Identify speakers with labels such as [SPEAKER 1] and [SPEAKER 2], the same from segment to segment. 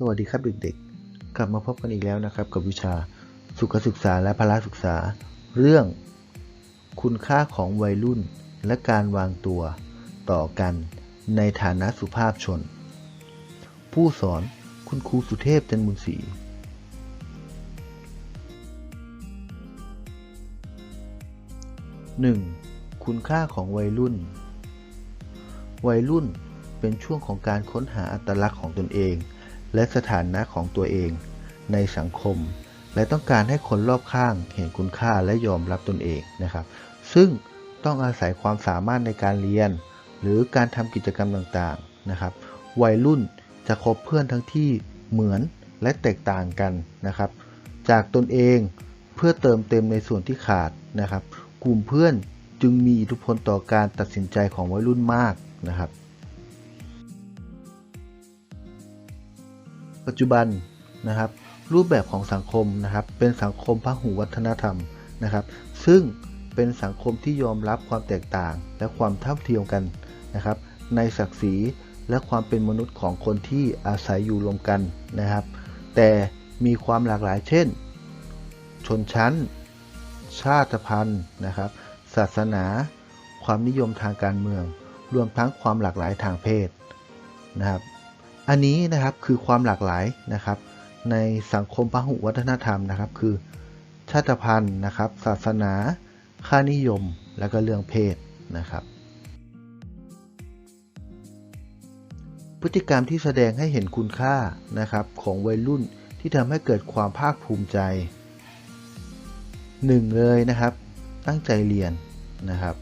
[SPEAKER 1] สวัสดีครับเด็กๆ กลับมาพบกันอีกแล้วนะครับ กับวิชาสุขศึกษาและพละศึกษา เรื่อง คุณค่าของวัยรุ่น และการวางตัวต่อกันในฐานะสุภาพชน ผู้สอนคุณครูสุเทพจันทร์บุญศรี 1. คุณค่าของวัยรุ่น วัยรุ่นเป็นช่วงของการค้นหาอัตลักษณ์ของตนเอง และสถานะของตัวเอง ในสังคม และต้องการให้คนรอบข้างเห็นคุณค่าและยอมรับตนเองนะครับ ซึ่งต้องอาศัยความสามารถในการเรียน หรือการทำกิจกรรมต่างๆนะครับ วัยรุ่นจะคบเพื่อนทั้งที่เหมือนและแตกต่างกันนะครับ จากตนเองเพื่อเติมเต็มในส่วนที่ขาดนะครับ กลุ่มเพื่อนจึงมีอิทธิพลต่อการตัดสินใจของวัยรุ่นมากนะครับ ปัจจุบันนะครับ รูปแบบของสังคมนะครับ เป็นสังคมพหุวัฒนธรรมนะครับ ซึ่งเป็นสังคมที่ยอมรับความแตกต่าง และความเท่าเทียมกันนะครับ ในศักดิ์ศรีและความเป็นมนุษย์ของคนที่อาศัยอยู่รวมกันนะครับ แต่มีความหลากหลายเช่น ชนชั้น ชาติพันธุ์นะครับ ศาสนา ความนิยมทางการเมือง รวมทั้งความหลากหลายทางเพศนะครับ อันนี้นะครับคือความหลากหลายนะครับ ในสังคมพหุวัฒนธรรมนะครับ คือ ชาติพันธุ์นะครับ ศาสนา ค่านิยม และก็เรื่องเพศนะครับ พฤติกรรมที่แสดงให้เห็นคุณค่านะครับของวัยรุ่นที่ทำให้เกิดความภาคภูมิใจ 1. เลยนะครับ ตั้งใจเรียนนะครับ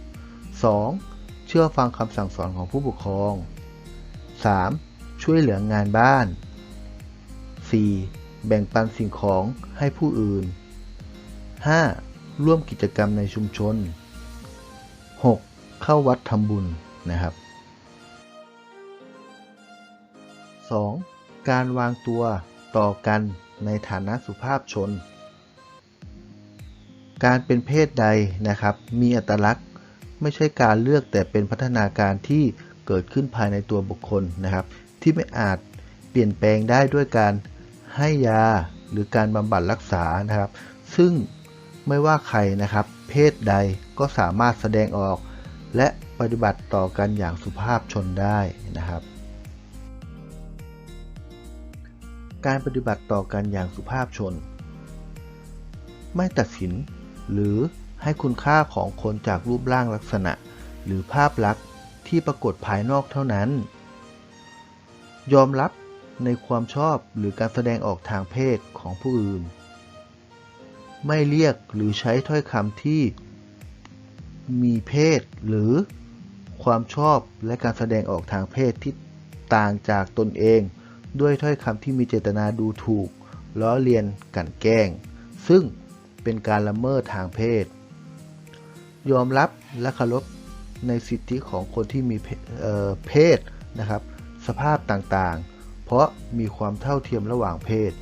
[SPEAKER 1] 2. เชื่อฟังคำสั่งสอนของผู้ปกครอง 3. ช่วยเหลืองานบ้าน 4. แบ่งปันสิ่งของให้ผู้อื่น 5. ร่วมกิจกรรมในชุมชน 6. เข้าวัดทำบุญนะครับ 2. การวางตัวต่อกันในฐานะสุภาพชน การเป็นเพศใดนะครับ มีอัตลักษณ์ไม่ใช่การเลือกแต่เป็นพัฒนาการที่เกิดขึ้นภายในตัวบุคคลนะครับ ที่ไม่อาจเปลี่ยนแปลงได้ด้วยการให้ยาหรือการบำบัดรักษานะครับ ซึ่งไม่ว่าใครนะครับ เพศใดก็สามารถแสดงออก และปฏิบัติต่อกันอย่างสุภาพชนได้นะครับ การปฏิบัติต่อกันอย่างสุภาพชน ไม่ตัดสินหรือให้คุณค่าของคนจากรูปร่างลักษณะ หรือภาพลักษณ์ที่ปรากฏภายนอกเท่านั้น ยอมรับในความชอบหรือการแสดงออกทางเพศของผู้อื่น ไม่เรียกหรือใช้ถ้อยคำที่มีเพศหรือความชอบและการแสดงออกทางเพศที่ต่างจากตนเอง ด้วยถ้อยคำที่มีเจตนาดูถูก ล้อเลียนกันแกล้ง ซึ่งเป็นการละเมิดทางเพศ ยอมรับและเคารพในสิทธิของคนที่มีเพศนะครับ สภาพต่างๆ เพราะมีความเท่าเทียมระหว่างเพศ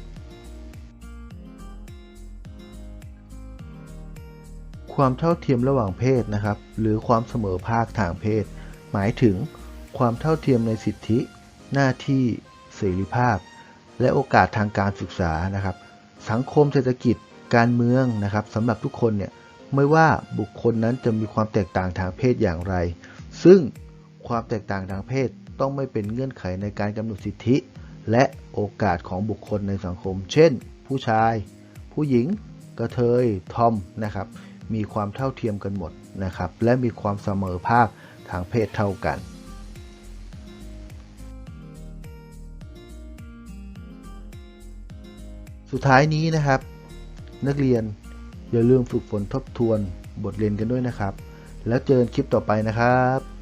[SPEAKER 1] ความเท่าเทียมระหว่างเพศนะครับ หรือความเสมอภาคทางเพศ หมายถึงความเท่าเทียมในสิทธิ หน้าที่เสรีภาพ และโอกาสทางการศึกษานะครับ สังคมเศรษฐกิจการเมืองนะครับสำหรับทุกคนเนี่ยไม่ว่าบุคคลนั้นจะมีความแตกต่างทางเพศอย่างไร ซึ่งความแตกต่างทางเพศ ต้องไม่เป็นเงื่อนไขในการกำหนดสิทธิ และโอกาสของบุคคลในสังคม เช่น ผู้ชาย ผู้หญิง กระเทย ทอม นะครับ มีความเท่าเทียมกันหมดนะครับ และมีความเสมอภาคทางเพศเท่ากันสุดท้ายนี้นะครับ นักเรียนอย่าลืมฝึกฝนทบทวนบทเรียนกันด้วยนะครับ แล้วเจอกันคลิปต่อไปนะครับ